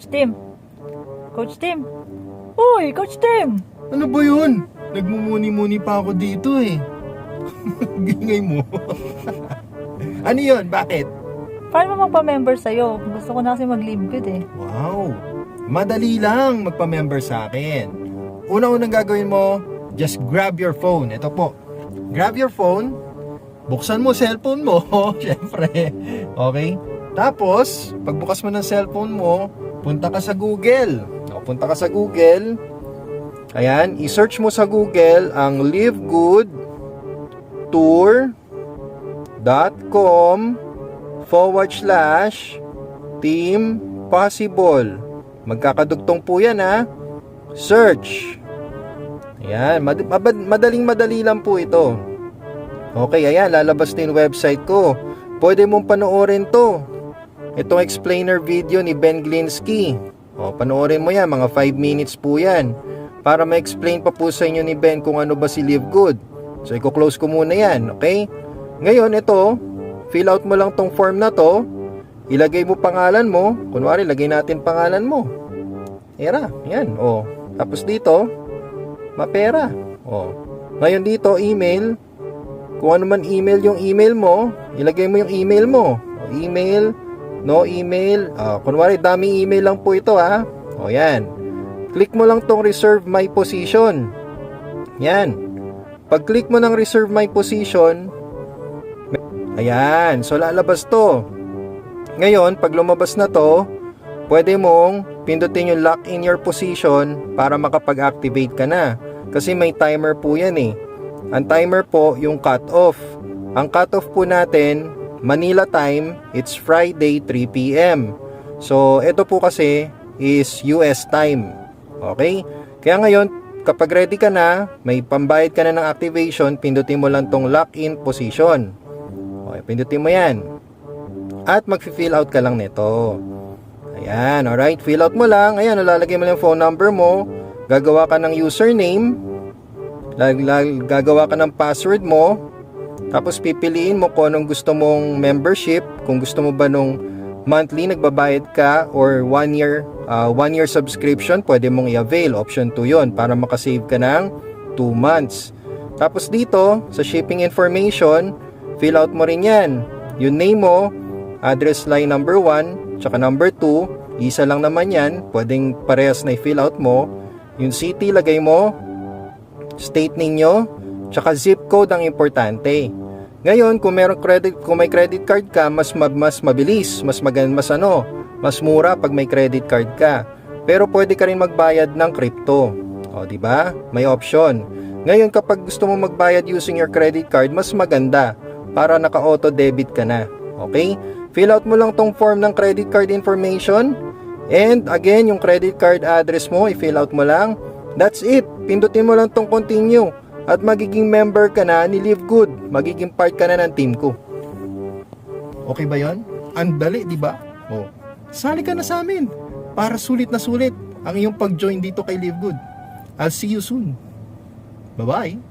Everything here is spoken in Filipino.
Coach Tim. Coach Tim. Uy, Coach Tim. Ano ba yun? Nagmumuni-muni pa ako dito eh. Gingay mo. ano yun? Bakit? Paano mo magpa-member sa'yo? Gusto ko na kasi mag-live good eh. Wow! Madali lang magpa-member sa akin. Una-unang gagawin mo, just grab your phone. Ito po. Grab your phone. Buksan mo cellphone mo, syempre. Okay? Tapos, pagbukas mo ng cellphone mo, punta ka sa Google. O, punta ka sa Google. Ayan, i-search mo sa Google ang livegoodtour.com forward slash team possible. Magkakadugtong po yan ha. Search. Ayan, mad- madaling madali lang po ito. Okay, ayan, lalabas na yung website ko. Pwede mong panoorin to. Itong explainer video ni Ben Glinsky. O, panoorin mo yan, mga 5 minutes po yan. Para ma-explain pa po sa inyo ni Ben kung ano ba si Live Good. So, i-close ko muna yan, okay? Ngayon, ito, fill out mo lang tong form na to. Ilagay mo pangalan mo. Kunwari, lagay natin pangalan mo. Era, yan, o. Tapos dito, mapera. O. Ngayon dito, email. Kung ano man email yung email mo, ilagay mo yung email mo. O, email, no email. Ah, kunwari, daming email lang po ito ha. O yan. Click mo lang tong reserve my position. Yan. Pag click mo ng reserve my position, ayan, so lalabas to. Ngayon, pag lumabas na to, pwede mong pindutin yung lock in your position para makapag-activate ka na. Kasi may timer po yan eh. Ang timer po yung cut-off. Ang cut-off po natin, Manila time, it's Friday 3 p.m. So, ito po kasi is US time. Okay? Kaya ngayon, kapag ready ka na, may pambayad ka na ng activation, pindutin mo lang tong lock-in position. Okay, pindutin mo yan. At mag-fill out ka lang nito. Ayan, alright. Fill out mo lang. Ayan, lalagay mo lang phone number mo. Gagawa ka ng username. Lag, lag- gagawa ka ng password mo. Tapos pipiliin mo kung anong gusto mong membership. Kung gusto mo ba nung monthly nagbabayad ka or one year uh, one year subscription, pwede mong i-avail. Option 2 yon para makasave ka ng 2 months. Tapos dito, sa shipping information, fill out mo rin yan. Yung name mo, address line number 1, tsaka number 2, isa lang naman yan, pwedeng parehas na i-fill out mo. Yung city, lagay mo, state ninyo, tsaka zip code ang importante. Ngayon, kung meron credit, kung may credit card ka, mas ma- mas mabilis, mas magan mas ano, mas mura pag may credit card ka. Pero pwede ka rin magbayad ng crypto. O, di ba? May option. Ngayon, kapag gusto mo magbayad using your credit card, mas maganda para naka-auto debit ka na. Okay? Fill out mo lang tong form ng credit card information. And again, yung credit card address mo, i-fill out mo lang. That's it. Pindutin mo lang tong continue. At magiging member ka na ni Live Good. Magiging part ka na ng team ko. Okay ba yon? Ang dali, di ba? Oh. Sali ka na sa amin. Para sulit na sulit ang iyong pag-join dito kay Live Good. I'll see you soon. Bye-bye.